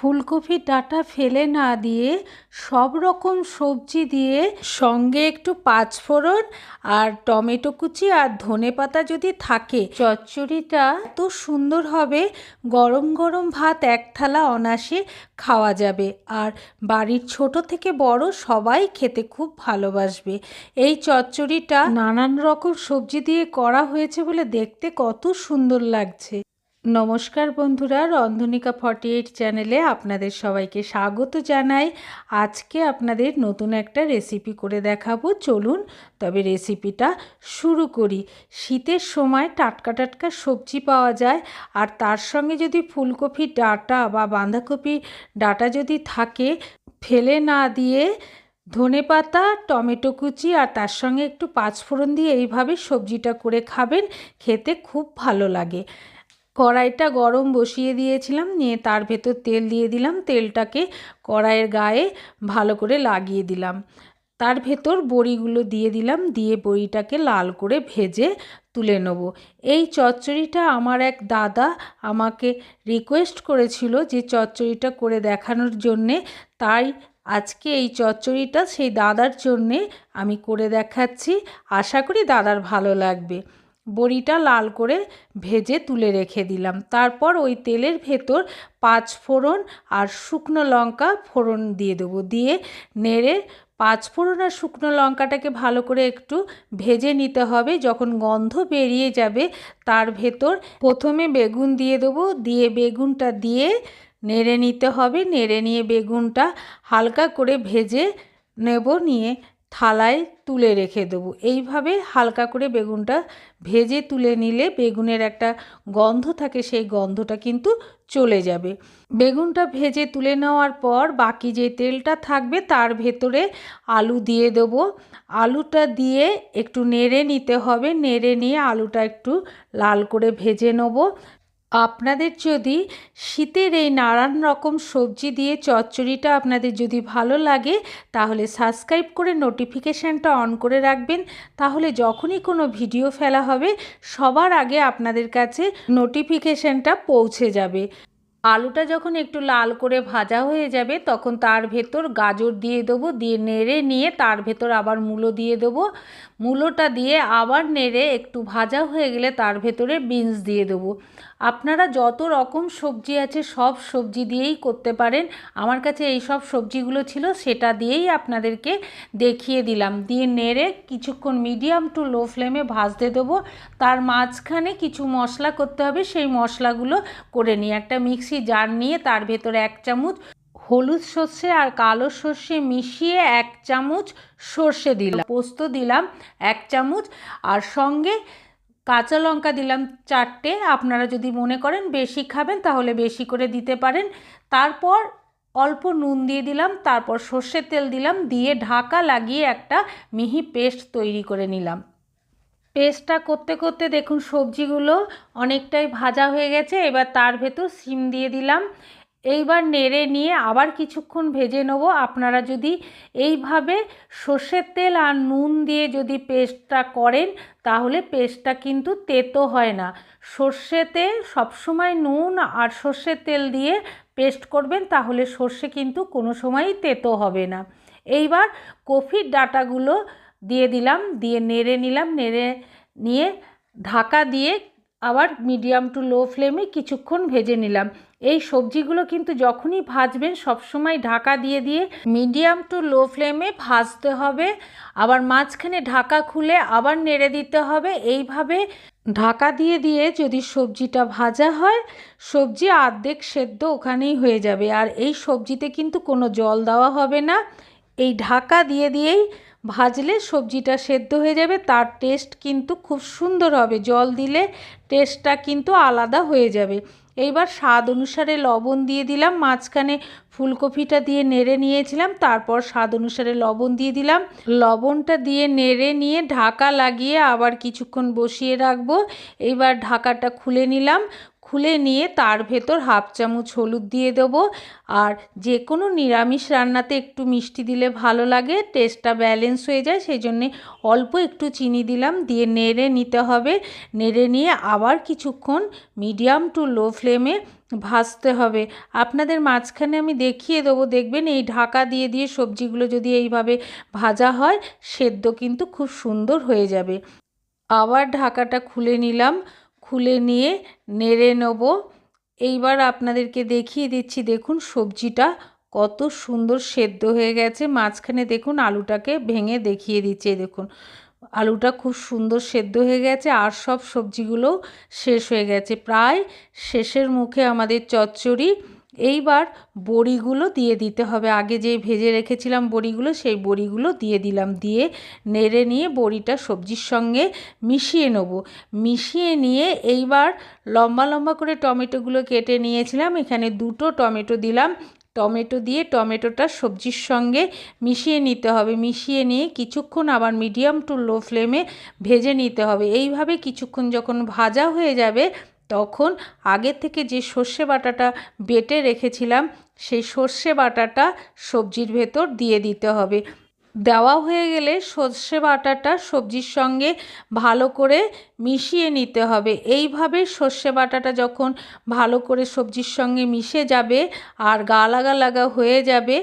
ফুলকপির ডাঁটা ফেলে না দিয়ে সব রকম সবজি দিয়ে সঙ্গে একটু পাঁচফোড়ন আর টমেটো কুচি আর ধনে পাতা যদি থাকে, চচ্চড়িটা তো সুন্দর হবে, গরম গরম ভাত এক থালা অনাসে খাওয়া যাবে। আর বাড়ির ছোট থেকে বড় সবাই খেতে খুব ভালোবাসবে। এই চচ্চড়িটা নানান রকম সবজি দিয়ে করা হয়েছে বলে দেখতে কত সুন্দর লাগছে। নমস্কার বন্ধুরা, রন্ধনিকা ফর্টি এইট চ্যানেলে আপনাদের সবাইকে স্বাগত জানাই। আজকে আপনাদের নতুন একটা রেসিপি করে দেখাবো। চলুন তবে রেসিপিটা শুরু করি। শীতের সময় টাটকা টাটকা সবজি পাওয়া যায়, আর তার সঙ্গে যদি ফুলকপি ডাঁটা বা বাঁধাকপি ডাঁটা যদি থাকে, ফেলে না দিয়ে ধনে পাতা, টমেটো কুচি আর তার সঙ্গে একটু পাঁচফোড়ন দিয়ে এইভাবে সবজিটা করে খাবেন, খেতে খুব ভালো লাগে। কড়াইটা গরম বসিয়ে দিয়েছিলাম, নিয়ে তার ভেতর তেল দিয়ে দিলাম, তেলটাকে কড়াইয়ের গায়ে ভালো করে লাগিয়ে দিলাম। তার ভেতর বড়িগুলো দিয়ে দিলাম, দিয়ে বড়িটাকে লাল করে ভেজে তুলে নেব। এই চচ্চড়িটা আমার এক দাদা আমাকে রিকোয়েস্ট করেছিল যে চচ্চড়িটা করে দেখানোর জন্যে, তাই আজকে এই চচ্চড়িটা সেই দাদার জন্যে আমি করে দেখাচ্ছি। আশা করি দাদার ভালো লাগবে। বড়িটা লাল করে ভেজে তুলে রেখে দিলাম। তারপর ওই তেলের ভেতর পাঁচ ফোড়ন আর শুকনো লঙ্কা ফোড়ন দিয়ে দেবো। দিয়ে নেড়ে পাঁচ ফোড়ন আর শুকনো লঙ্কাটাকে ভালো করে একটু ভেজে নিতে হবে। যখন গন্ধ বেরিয়ে যাবে, তার ভেতর প্রথমে বেগুন দিয়ে দেবো। দিয়ে বেগুনটা দিয়ে নেড়ে নিতে হবে। নেড়ে নিয়ে বেগুনটা হালকা করে ভেজে নেব। নিয়ে থালায় তুলে রেখে দেবো। এইভাবে হালকা করে বেগুনটা ভেজে তুলে নিলে বেগুনের একটা গন্ধ থাকে, সেই গন্ধটা কিন্তু চলে যাবে। বেগুনটা ভেজে তুলে নেওয়ার পর বাকি যে তেলটা থাকবে তার ভেতরে আলু দিয়ে দেবো। আলুটা দিয়ে একটু নেড়ে নিতে হবে। নেড়ে নিয়ে আলুটা একটু লাল করে ভেজে নেব। আপনাদের যদি শীতের এই নানান রকম সবজি দিয়ে চচ্চড়িটা আপনাদের যদি ভালো লাগে, তাহলে সাবস্ক্রাইব করে নোটিফিকেশানটা অন করে রাখবেন। তাহলে যখনই কোনো ভিডিও ফেলা হবে, সবার আগে আপনাদের কাছে নোটিফিকেশানটা পৌঁছে যাবে। আলুটা যখন একটু লাল করে ভাজা হয়ে যাবে, তখন তার ভেতর গাজর দিয়ে দেবো, দিয়ে নেড়ে নিয়ে তার ভেতর আবার মূলো দিয়ে দেবো। মূলোটা দিয়ে আবার নেড়ে একটু ভাজা হয়ে গেলে তার ভেতরে বিনস দিয়ে দেবো। আপনারা যত রকম সবজি আছে, সব সবজি দিয়েই করতে পারেন। আমার কাছে এই সব সবজিগুলো ছিল, সেটা দিয়েই আপনাদেরকে দেখিয়ে দিলাম। দিয়ে নেড়ে কিছুক্ষণ মিডিয়াম টু লো ফ্লেমে ভাজতে দেবো। তার মাঝখানে কিছু মশলা করতে হবে, সেই মশলাগুলো করে নিয়ে একটা মিক্সি জার নিয়ে তার ভেতরে এক চামচ হলুদ সর্ষে আর কালো সর্ষে মিশিয়ে এক চামচ সর্ষে দিলাম। পোস্ত দিলাম এক চামচ। আর সঙ্গে কাঁচা লঙ্কা দিলাম চারটে। আপনারা যদি মনে করেন বেশি খাবেন, তাহলে বেশি করে দিতে পারেন। তারপর অল্প নুন দিয়ে দিলাম, তারপর সর্ষের তেল দিলাম, দিয়ে ঢাকা লাগিয়ে একটা মিহি পেস্ট তৈরি করে নিলাম। পেস্টটা করতে করতে দেখুন সবজিগুলো অনেকটাই ভাজা হয়ে গেছে, এবার তার ভেতর সিম দিয়ে দিলাম। এইবার নেড়ে নিয়ে আবার কিছুক্ষণ ভেজে নেব। আপনারা যদি এইভাবে সর্ষের তেল আর নুন দিয়ে যদি পেস্টটা করেন, তাহলে পেস্টটা কিন্তু তেতো হয় না। সর্ষেতে সবসময় নুন আর সর্ষের তেল দিয়ে পেস্ট করবেন, তাহলে সর্ষে কিন্তু কোনো সময়ই তেতো হবে না। এইবার কফির ডাটাগুলো দিয়ে দিলাম, দিয়ে নেড়ে নিলাম, নেড়ে নিয়ে ঢাকা দিয়ে আবার মিডিয়াম টু লো ফ্লেমে কিছুক্ষণ ভেজে নিলাম। এই সবজিগুলো কিন্তু যখনই ভাজবেন সবসময় ঢাকা দিয়ে দিয়ে মিডিয়াম টু লো ফ্লেমে ভাজতে হবে। আবার মাঝখানে ঢাকা খুলে আবার নেড়ে দিতে হবে। এইভাবে ঢাকা দিয়ে দিয়ে যদি সবজিটা ভাজা হয়, সবজি আর্ধেক সেদ্ধ ওখানেই হয়ে যাবে। আর এই সবজিতে কিন্তু কোনো জল দেওয়া হবে না। এই ঢাকা দিয়ে দিয়েই ভাজলে সবজিটা সেদ্ধ হয়ে যাবে, তার টেস্ট কিন্তু খুব সুন্দর হবে। জল দিলে টেস্টটা কিন্তু আলাদা হয়ে যাবে। এইবার স্বাদ অনুসারে লবণ দিয়ে দিলাম, মাঝখানে ফুলকপিটা দিয়ে নেড়ে নিয়েছিলাম, তারপর স্বাদ অনুসারে লবণ দিয়ে দিলাম। লবণটা দিয়ে নেড়ে নিয়ে ঢাকা লাগিয়ে আবার কিছুক্ষণ বসিয়ে রাখব। এইবার ঢাকাটা খুলে নিলাম। খুলে নিয়ে তার ভেতর হাফ চামচ হলুদ দিয়ে দেবো। আর যে কোনো নিরামিষ রান্নাতে একটু মিষ্টি দিলে ভালো লাগে, টেস্টটা ব্যালেন্স হয়ে যায় সেই জন্যে অল্প একটু চিনি দিলাম, দিয়ে নেড়ে নিতে হবে। নেড়ে নিয়ে আবার কিছুক্ষণ মিডিয়াম টু লো ফ্লেমে ভাজতে হবে। আপনাদের মাঝখানে আমি দেখিয়ে দেবো, দেখবেন এই ঢাকা দিয়ে দিয়ে সবজিগুলো যদি এইভাবে ভাজা হয়, সেদ্ধ কিন্তু খুব সুন্দর হয়ে যাবে। আবার ঢাকাটা খুলে নিলাম। খুলে নিয়ে নেড়ে নেব। এইবার আপনাদেরকে দেখিয়ে দিচ্ছি, দেখুন সবজিটা কত সুন্দর সেদ্ধ হয়ে গেছে। মাঝখানে দেখুন আলুটাকে ভেঙে দেখিয়ে দিচ্ছে দেখুন। আলুটা খুব সুন্দর সেদ্ধ হয়ে গেছে আর সব সবজিগুলোও শেষ হয়ে গেছে। প্রায় শেষের মুখে আমাদের চচ্চড়ি এইবার বড়িগুলো দিয়ে দিতে হবে। আগে যে ভেজে রেখেছিলাম বড়িগুলো, সেই বড়িগুলো দিয়ে দিলাম। দিয়ে নেড়ে নিয়ে বড়িটা সবজির সঙ্গে মিশিয়ে নেব। মিশিয়ে নিয়ে এইবার লম্বা লম্বা করে টমেটোগুলো কেটে নিয়েছিলাম। এখানে দুটো টমেটো দিলাম। টমেটো দিয়ে টমেটোটা সবজির সঙ্গে মিশিয়ে নিতে হবে। মিশিয়ে নিয়ে কিছুক্ষণ আবার মিডিয়াম টু লো ফ্লেমে ভেজে নিতে হবে। এইভাবে কিছুক্ষণ যখন ভাজা হয়ে যাবে তখন আগের থেকে যে সর্ষে বাটাটা বেটে রেখেছিলাম, সেই সর্ষে বাটাটা সবজির ভেতর দিয়ে দিতে হবে। দেওয়া হয়ে গেলে সর্ষে বাটাটা সবজির সঙ্গে ভালো করে মিশিয়ে নিতে হবে। এইভাবে সর্ষে বাটাটা যখন ভালো করে সবজির সঙ্গে মিশে যাবে আর গা লাগা লাগা হয়ে যাবে,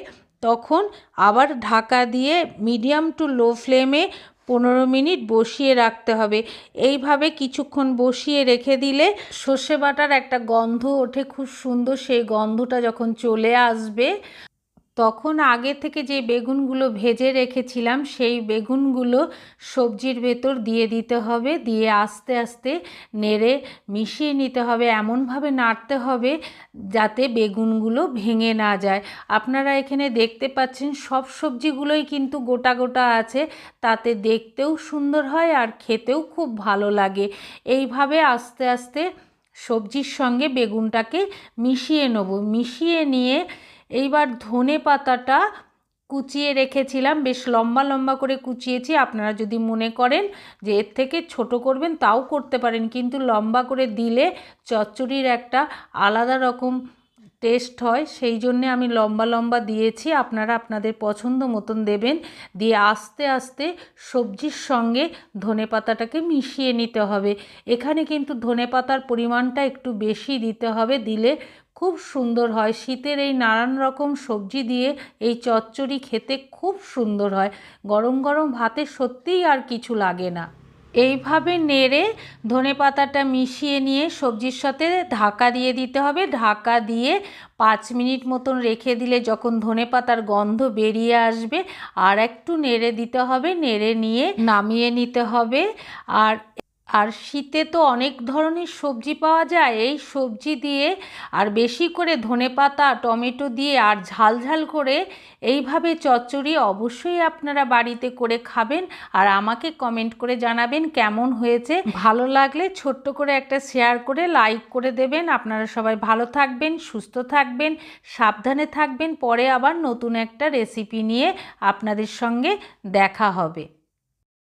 তখন আবার ঢাকা দিয়ে মিডিয়াম টু লো ফ্লেমে পনেরো মিনিট বসিয়ে রাখতে হবে। এইভাবে কিছুক্ষণ বসিয়ে রেখে দিলে সর্ষে বাটার একটা গন্ধ ওঠে খুব সুন্দর। সেই গন্ধটা যখন চলে আসবে তখন আগে থেকে যে বেগুনগুলো ভেজে রেখেছিলাম, সেই বেগুনগুলো সবজির ভেতর দিয়ে দিতে হবে, দিয়ে আস্তে আস্তে নেড়ে মিশিয়ে নিতে হবে। এমনভাবে নাড়তে হবে যাতে বেগুনগুলো ভেঙে না যায়। আপনারা এখানে দেখতে পাচ্ছেন সব সবজিগুলোই কিন্তু গোটা গোটা আছে। তাতে দেখতেও সুন্দর হয় আর খেতেও খুব ভালো লাগে। এইভাবে আস্তে আস্তে সবজির সঙ্গে বেগুনটাকে মিশিয়ে নেব। মিশিয়ে নিয়ে এইবার ধনে পাতাটা কুচিয়ে রেখেছিলাম, বেশ লম্বা লম্বা করে কুচিয়েছি। আপনারা যদি মনে করেন যে এর থেকে ছোট করবেন, তাও করতে পারেন। কিন্তু লম্বা করে দিলে চচ্চড়ির একটা আলাদা রকম টেস্ট হয়, সেই জন্যে আমি লম্বা লম্বা দিয়েছি। আপনারা আপনাদের পছন্দ মতন দেবেন। দিয়ে আস্তে আস্তে সবজির সঙ্গে ধনে পাতাটাকে মিশিয়ে নিতে হবে। এখানে কিন্তু ধনে পাতার পরিমাণটা একটু বেশি দিতে হবে। দিলে খুব সুন্দর হয়। শীতের এই নানান রকম সবজি দিয়ে এই চচ্চড়ি খেতে খুব সুন্দর হয়। গরম গরম ভাতে সত্যিই আর কিছু লাগে না। এইভাবে নেড়ে ধনে পাতাটা মিশিয়ে নিয়ে সবজির সাথে ঢাকা দিয়ে দিতে হবে। ঢাকা দিয়ে পাঁচ মিনিট মতন রেখে দিলে যখন ধনে পাতার গন্ধ বেরিয়ে আসবে, আর একটু নেড়ে দিতে হবে। নেড়ে নিয়ে নামিয়ে নিতে হবে। আর আর শীতে তো অনেক ধরনের সবজি পাওয়া যায়। এই সবজি দিয়ে আর বেশি করে ধনে পাতা টমেটো দিয়ে আর ঝাল ঝাল করে এইভাবে চচ্চড়ি অবশ্যই আপনারা বাড়িতে করে খাবেন আর আমাকে কমেন্ট করে জানাবেন কেমন হয়েছে। ভালো লাগলে ছোট্ট করে একটা শেয়ার করে লাইক করে দেবেন। আপনারা সবাই ভালো থাকবেন, সুস্থ থাকবেন, সাবধানে থাকবেন। পরে আবার নতুন একটা রেসিপি নিয়ে আপনাদের সঙ্গে দেখা হবে।